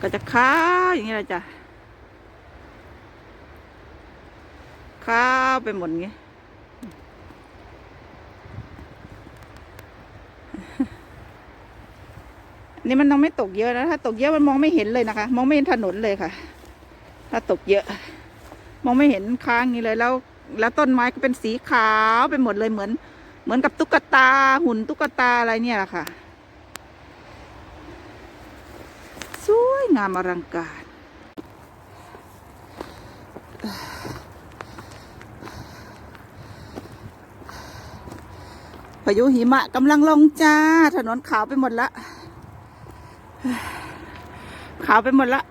ก็จะขาวอย่างนี้แหละจ้ะขาวไปหมดงี้นี่มันยังไม่ตกเยอะนะถ้าตกเยอะมันมองไม่เห็นเลยนะคะ มองไม่เห็นถนนเลยค่ะ ถ้าตกเยอะ มองไม่เห็นค้างอย่างนี้เลยแล้ว แล้วต้นไม้ก็เป็นสีขาวไปหมดเลยเหมือน เหมือนกับตุ๊กตาหุ่นตุ๊กตาอะไรเนี่ยแหละค่ะ สวย งามอลังการ พายุหิมะกำลังลงจ้า ถนนขาวไปหมดละ ขาวไปหมดละ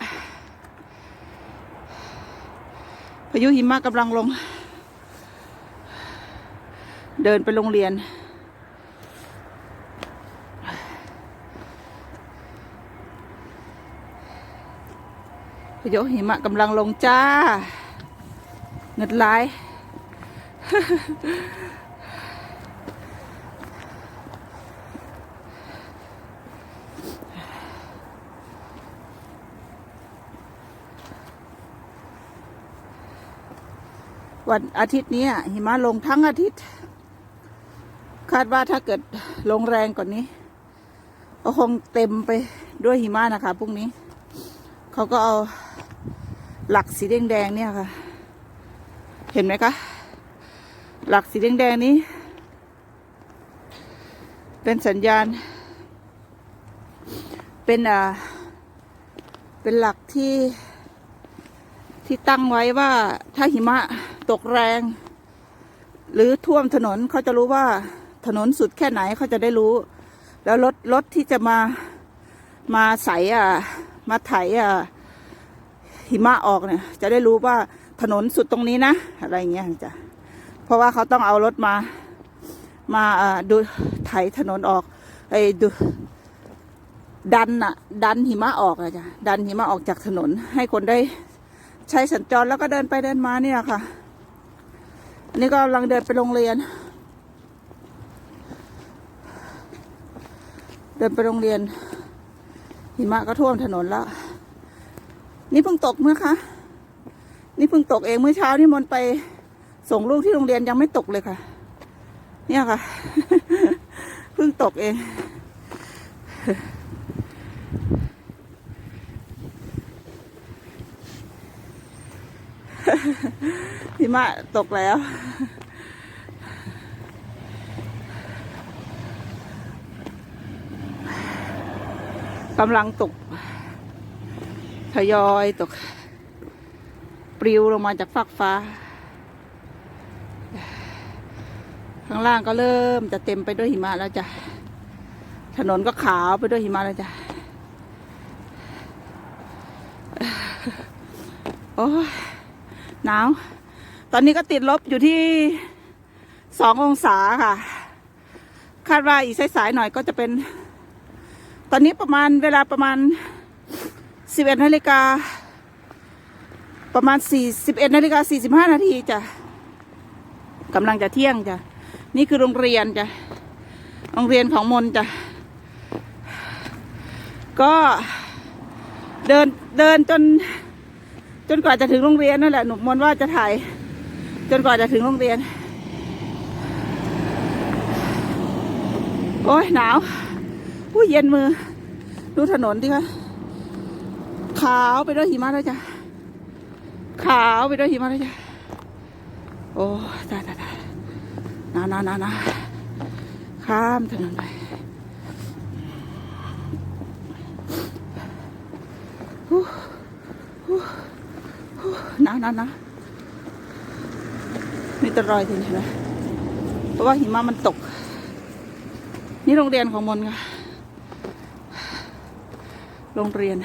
พายุหิมะกำลังลง เดินไปโรงเรียน พายุหิมะกำลังลงจ้าเงิดลาย วันอาทิตย์นี้หิมะลงทั้งอาทิตย์ คาดว่าถ้าเกิดลงแรงกว่านนี้ ก็คงเต็มไปด้วยหิมะนะคะพรุ่งนี้ เขาก็เอา หลักสีแดงๆเนี่ยค่ะ เห็นไหมคะ หลักสีแดงๆนี้ เป็นสัญญาณ เป็นอ่าเป็นหลักที่ที่ตั้งไว้ว่าถ้าหิมะตกแรง หรือท่วมถนนเขาจะรู้ว่าถนนสุดแค่ไหนเขาจะได้รู้ แล้วรถรถที่จะมามาใสอะ มาไถอะ หิมะออกเนี่ย จะได้รู้ว่าถนนสุดตรงนี้นะ อะไรเงี้ยจ้ะเพราะว่าเขาต้องเอารถมา มาดูไถถนนออกไอ้ดูดันอะดันหิมะออกอะจ้ะดันหิมะออกจากถนน ให้คนได้ใช้สัญจรแล้วก็เดินไปเดินมาเนี่ยค่ะอันนี้ก็กำลังเดินไปโรงเรียน เดินไปโรงเรียนหิมะก็ท่วมถนนแล้ว นี่เพิ่งตกเมื่อคะนี่เพิ่งตกเองเมื่อเช้านี่มนต์ไปส่งลูกที่โรงเรียนยังไม่ตกเลยค่ะ เนี่ยค่ะ เพิ่งตกเอง หิมะตกแล้ว กำลังตก ทยอยตก ปลิวลงมาจากฟากฟ้า ข้างล่างก็เริ่มจะเต็มไปด้วยหิมะแล้วจ้ะ ถนนก็ขาวไปด้วยหิมะแล้วจ้ะ โอ้หนาว ตอนนี้ก็ติดลบอยู่ที่สององศาค่ะ คาดว่าอีกสายๆหน่อยก็จะเป็น ตอนนี้ประมาณเวลาประมาณ สิบเอ็ดนาฬิกา ประมาณสี่สิบเอ็ดนาฬิกาสี่สิบห้านาทีจ้ะกำลังจะเที่ยงจ้ะ นี่คือโรงเรียนจ้ะ โรงเรียนของมนจ้ะ ก็เดินเดินจน จนกว่าจะถึงโรงเรียนนั่นแหละหนูมนว่าจะถ่าย จนกว่าจะถึงโรงเรียน โอ้ยหนาว ผู้เย็นมือ ดูถนนดิคะ ขาวไปด้วยหิมะแล้วจ้ะ ขาวไปด้วยหิมะแล้วจ้ะ โอ้ตายตายตายนานานานาข้ามถนนไปฮู้ฮู้หนาวหนาวหนาวมีแตรอยทีนี้นะเพราะว่าหิมะมันตก นี่โรงเรียนของมนค่ะ โรงเรียน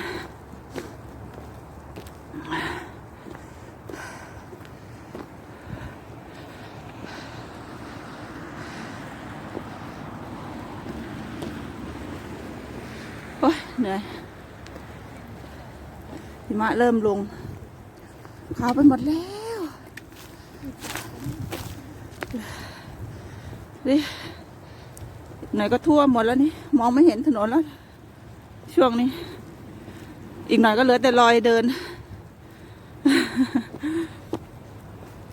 เหนื่อยหิมะเริ่มลงขาวไปหมดแล้วนี่หน่อยก็ทั่วหมดแล้วนี่ มองไม่เห็นถนนแล้ว ช่วงนี้ อีกหน่อยก็เหลือแต่รอยเดิน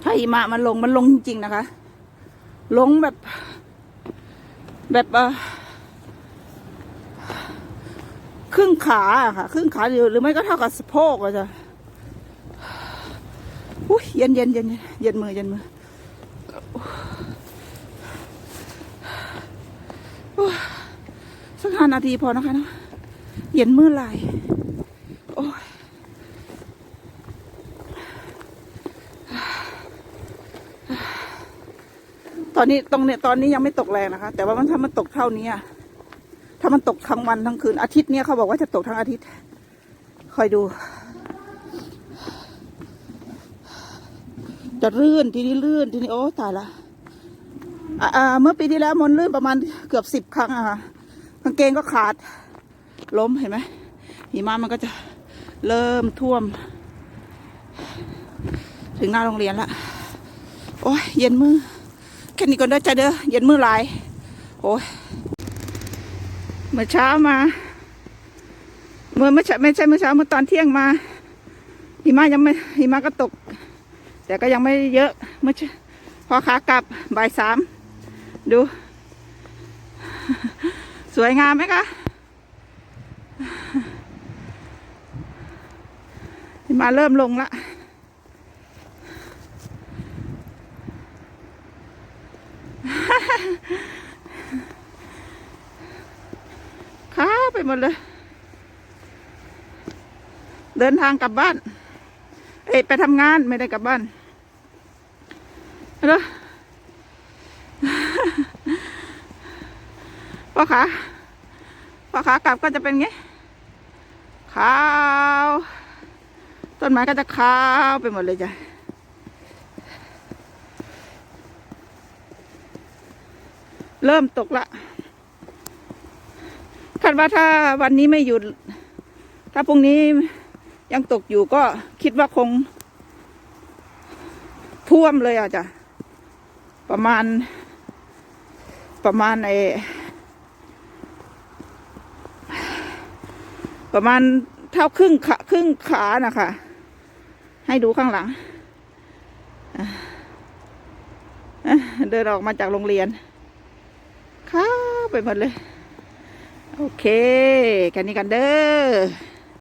ถ้าหิมะมันลงมันลงจริงๆนะคะ ลงแบบ แบบเออค รึ่งขาอะค่ะ ครึ่งขาหรือหรือไม่ก็เท่ากับสะโพกอะจ้ะอุ้ยเย็นเย็นเย็นเย็นมือเย็นมือสักห้านาทีพอนะคะเนอะเย็นมือไหลายโอ้ยตอนนี้ตรงเนี้ยตอนนี้ยังไม่ตกแรงนะคะ แต่ว่ามันถ้ามันตกเท่านี้อะ ถ้ามันตกทั้งวันทั้งคืน อาทิตย์เนี้ยเขาบอกว่าจะตกทั้งอาทิตย์ คอยดู จะลื่นทีนี้ลื่นทีนี้โอ้ตายละอ่าเมื่อปีที่แล้วมันลื่นประมาณเกือบสิบครั้งอะค่ะกางเกงก็ขาด ล้มเห็นไหมหิมะมันก็จะเริ่มท่วม ถึงหน้าโรงเรียนละโอ้ยเย็นมือแค่นี้ก่อนเด้อจ้าเด้อเย็นมือหลายโอ้ย มื่อเช้ามา เมื่อไม่ใช่ไม่ใช่เมื่อเช้าเมื่อตอนเที่ยงมาหิมะยังไม่หิมะก็ตก แต่ก็ยังไม่เยอะเมื่อพอขากลับบ่ายสามดู สวยงามไหมคะหิมะเริ่มลงละ ค้าไป หมดเลย เดินทางกลับบ้าน เอ้ไปทำงานไม่ได้กลับบ้านเนอะพ่อขาพ่อขากลับก็จะเป็นไงขาวต้นไม้ก็จะขาวไปหมดเลยจ้ะเริ่มตกละาดว่าถ้าวันนี้ไม่หยุด ถ้าพรุ่งนี้ยังตกอยู่ก็คิดว่าคง ท่วมเลยอะจ้ะประมาณ ประมาณไอประมาณเท่าครึ่งขาครึ่งขานะคะ ให้ดูข้างหลัง เดินออกมาจากโรงเรียนข้าไปหมดเลย โอเคแค่นี้กันเด้อ